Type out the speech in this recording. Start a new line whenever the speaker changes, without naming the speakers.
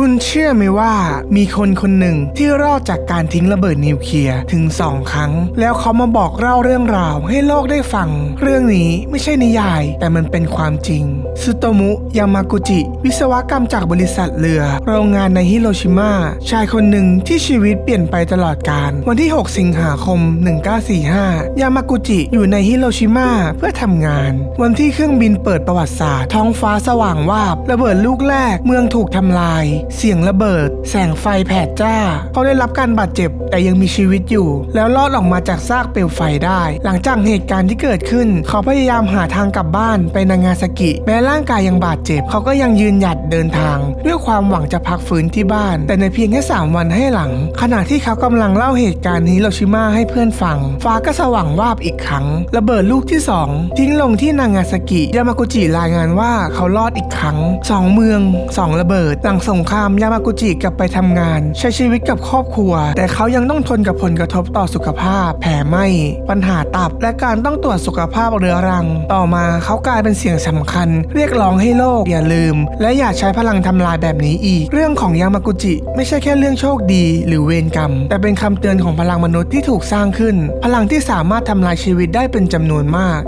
คุณเชื่อไหมว่ามีคนคนหนึ่งที่รอดจากการทิ้งระเบิดนิวเคลียร์ถึงสองครั้ง แล้วเขามาบอกเล่าเรื่องราวให้โลกได้ฟัง เรื่องนี้ไม่ใช่นิยาย แต่มันเป็นความจริงซุโตมุยามากุจิ วิศวกรรมจากบริษัทเรือ โรงงานในฮิโรชิมาชายคนหนึ่งที่ชีวิตเปลี่ยนไปตลอดกาลวันที่ 6 สิงหาคม 1945 ยามากุจิอยู่ในฮิโรชิมาเพื่อทำงาน วันที่เครื่องบินเปิดประวัติศาสตร์ท้องฟ้าสว่างวาบระเบิดลูกแรกเมืองถูกทำลายเสียงระเบิด แสงไฟแผดจ้า เขาได้รับการบาดเจ็บแต่ยังมีชีวิตอยู่ แล้วรอดออกมาจากซากเปลวไฟได้ หลังจากเหตุการณ์ที่เกิดขึ้น เขาพยายามหาทางกลับบ้านไปนางาซากิ แม้ร่างกายยังบาดเจ็บ เขาก็ยังยืนหยัดเดินทาง ด้วยความหวังจะพักฟื้นที่บ้าน แต่ในเพียงแค่3วันให้หลัง ขณะที่เขากำลังเล่าเหตุการณ์ฮิโรชิมาให้เพื่อนฟัง ฟ้าก็สว่างวาบอีกครั้ง ระเบิดลูกที่ 2 ทิ้งลงที่นางาซากิยามากุจิรายงานว่าเขารอดอีกครั้ง 2 เมือง 2 ระเบิดหลังสงครามยามากุจิกลับไปทำงาน ใช้ชีวิตกับครอบครัว แต่เขายังต้องทนกับผลกระทบต่อสุขภาพ แผลไหม้ปัญหาตับ และการต้องตรวจสุขภาพเรื้อรัง ต่อมาเขากลายเป็นเสียงสำคัญ เรียกร้องให้โลกอย่าลืม และอย่าใช้พลังทำลายแบบนี้อีก เรื่องของยามากุจิ ไม่ใช่แค่เรื่องโชคดี หรือเวรกรรม แต่เป็นคำเตือนของพลังมนุษย์ที่ถูกสร้างขึ้น พลังที่สามารถทำลายชีวิตได้เป็นจำนวนมาก